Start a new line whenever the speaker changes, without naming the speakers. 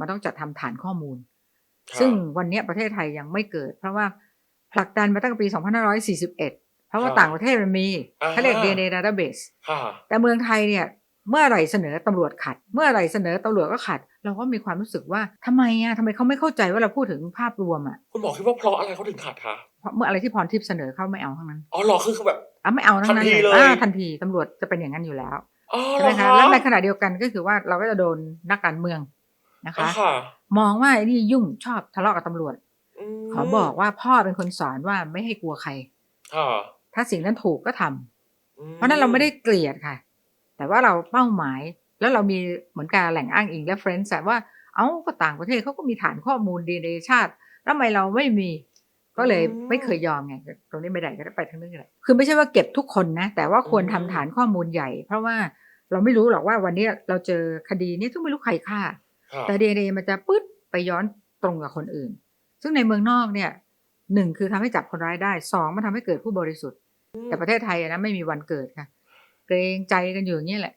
มันต้องจัดทำฐานข้อมูล
ค่ะ
ซึ่งวันเนี้ยประเทศไทยยังไม่เกิด เพราะว่าผลักดันมาตั้งแต่ปี 2541 เพราะว่าต่างประเทศมันมีเขาเรียก DNA database
ค่ะ
แต่เมืองไทยเนี่ยเมื่อไหร่เสนอตำรวจขัด เมื่อไหร่เสนอตำรวจก็ขัด เราก็มีความรู้สึกว่าทำไมอะทำไมเขาไม่เข้าใจว่าเราพูดถึงภาพรวมอะ
คุณหมอคิดว่าเพราะอะไรเขาถึงขาดคะ
เพราะเมื่ออะไรที่พรทิพย์เสนอเขาไม่เอาทั้งนั้น
อ๋อเหรอคือคือแบบ
อะไม่เอาทั้งนั้น
ทันที
เลย
เลย
อ่าทันทีตำรวจจะเป็นอย่างนั้นอยู่แล้ว
อ๋อ
ใช่
เหร
ไหม
อ
คะ
คะ
แล้วในขณะเดียวกันก็คือว่าเราก็จะโดนนักการเมือง นะคะ
อ่าค่ะ
มองว่าไอ้นี่ยุ่งชอบทะเลาะกับตำรวจ
ม
ขอบอกว่าพ่อเป็นคนสอนว่าไม่ให้กลัวใคร
ค่ะ
ถ้าสิ่งนั้นถูกก็ทำ
อืม
เพราะฉะนั้นเราไม่ได้เกลียดค่ะ แต่ว่าเราเป้าหมายแล้วเรามีเหมือนการแหล่งอ้างอิงและเฟรนซ์ว่าเอ้าก็ต่างประเทศเขาก็มีฐานข้อมูลดีในชาติแล้วทำไมเราไม่มี ก็เลยไม่เคยยอมไงตรงนี้ไม่ได้ก็ได้ไปทางนึงเลยคือไม่ใช่ว่าเก็บทุกคนนะ แต่ว่าควรทำฐานข้อมูลใหญ่ เพราะว่าเราไม่รู้หรอกว่าวันนี้เราเจอคดีนี้ซึ่งไม่รู้ใครฆ่า
ค่ะ
แต่ DNA มันจะปึ๊ดไปย้อนตรงกับคนอื่น ซึ่งในเมืองนอกเนี่ยหนึ่งคือทำให้จับคนร้ายได้สองมันทำให้เกิดผู้บริสุทธิ์ แต่ประเทศไทยอะนะไม่มีวันเกิดค่ะ เกรงใจกันอยู่อย่างนี้แหละ